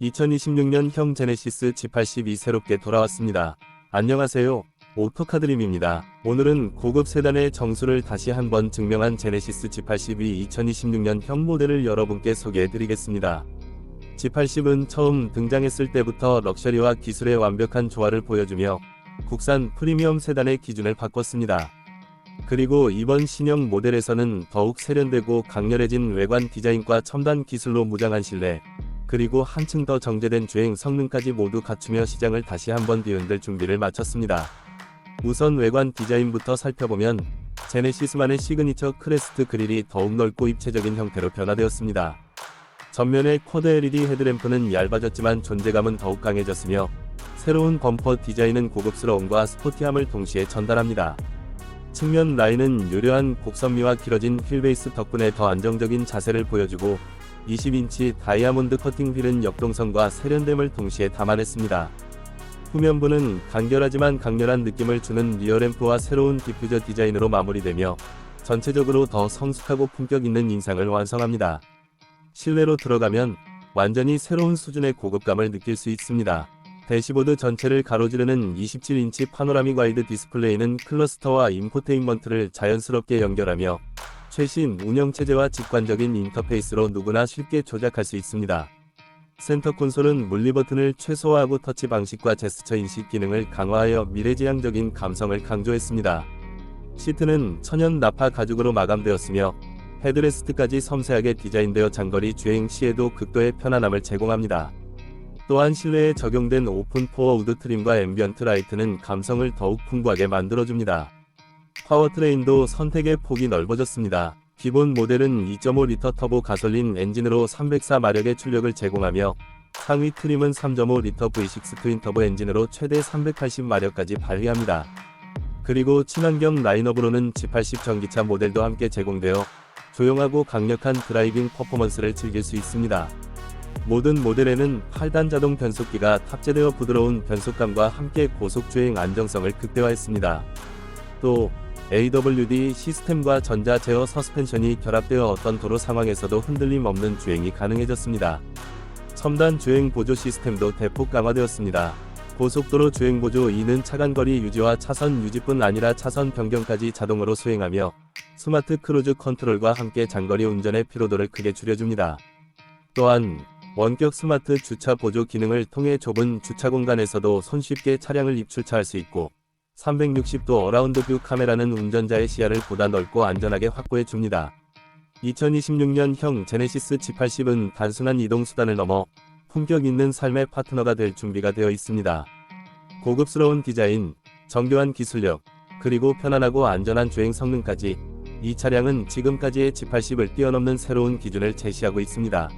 2026년 형 제네시스 G82 새롭게 돌아왔습니다. 안녕하세요. 오토카드림입니다. 오늘은 고급 세단의 정수를 다시 한번 증명한 제네시스 G82 2026년 형 모델을 여러분께 소개해드리겠습니다. G80은 처음 등장했을 때부터 럭셔리와 기술의 완벽한 조화를 보여주며 국산 프리미엄 세단의 기준을 바꿨습니다. 그리고 이번 신형 모델에서는 더욱 세련되고 강렬해진 외관 디자인과 첨단 기술로 무장한 실내, 그리고 한층 더 정제된 주행 성능까지 모두 갖추며 시장을 다시 한번 뒤흔들 준비를 마쳤습니다. 우선 외관 디자인부터 살펴보면 제네시스만의 시그니처 크레스트 그릴이 더욱 넓고 입체적인 형태로 변화되었습니다. 전면의 쿼드 LED 헤드램프는 얇아졌지만 존재감은 더욱 강해졌으며 새로운 범퍼 디자인은 고급스러움과 스포티함을 동시에 전달합니다. 측면 라인은 유려한 곡선미와 길어진 휠베이스 덕분에 더 안정적인 자세를 보여주고 20인치 다이아몬드 커팅 휠은 역동성과 세련됨을 동시에 담아냈습니다. 후면부는 간결하지만 강렬한 느낌을 주는 리어램프와 새로운 디퓨저 디자인으로 마무리되며 전체적으로 더 성숙하고 품격 있는 인상을 완성합니다. 실내로 들어가면 완전히 새로운 수준의 고급감을 느낄 수 있습니다. 대시보드 전체를 가로지르는 27인치 파노라믹 와이드 디스플레이는 클러스터와 인포테인먼트를 자연스럽게 연결하며 최신 운영체제와 직관적인 인터페이스로 누구나 쉽게 조작할 수 있습니다. 센터 콘솔은 물리 버튼을 최소화하고 터치 방식과 제스처 인식 기능을 강화하여 미래지향적인 감성을 강조했습니다. 시트는 천연 나파 가죽으로 마감되었으며 헤드레스트까지 섬세하게 디자인되어 장거리 주행 시에도 극도의 편안함을 제공합니다. 또한 실내에 적용된 오픈 포어 우드 트림과 앰비언트 라이트는 감성을 더욱 풍부하게 만들어줍니다. 파워트레인도 선택의 폭이 넓어졌습니다. 기본 모델은 2.5리터 터보 가솔린 엔진으로 304마력의 출력을 제공하며 상위 트림은 3.5리터 V6 트윈터보 엔진으로 최대 380마력까지 발휘합니다. 그리고 친환경 라인업으로는 G80 전기차 모델도 함께 제공되어 조용하고 강력한 드라이빙 퍼포먼스를 즐길 수 있습니다. 모든 모델에는 8단 자동 변속기가 탑재되어 부드러운 변속감과 함께 고속주행 안정성을 극대화했습니다. 또 AWD 시스템과 전자 제어 서스펜션이 결합되어 어떤 도로 상황에서도 흔들림 없는 주행이 가능해졌습니다. 첨단 주행 보조 시스템도 대폭 강화되었습니다. 고속도로 주행 보조 2는 차간거리 유지와 차선 유지뿐 아니라 차선 변경까지 자동으로 수행하며 스마트 크루즈 컨트롤과 함께 장거리 운전의 피로도를 크게 줄여줍니다. 또한 원격 스마트 주차 보조 기능을 통해 좁은 주차 공간에서도 손쉽게 차량을 입출차할 수 있고 360도 어라운드 뷰 카메라는 운전자의 시야를 보다 넓고 안전하게 확보해 줍니다. 2026년형 제네시스 G80은 단순한 이동 수단을 넘어 품격 있는 삶의 파트너가 될 준비가 되어 있습니다. 고급스러운 디자인, 정교한 기술력, 그리고 편안하고 안전한 주행 성능까지 이 차량은 지금까지의 G80을 뛰어넘는 새로운 기준을 제시하고 있습니다.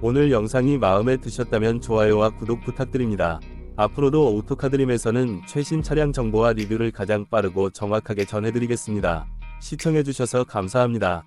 오늘 영상이 마음에 드셨다면 좋아요와 구독 부탁드립니다. 앞으로도 오토카드림에서는 최신 차량 정보와 리뷰를 가장 빠르고 정확하게 전해드리겠습니다. 시청해주셔서 감사합니다.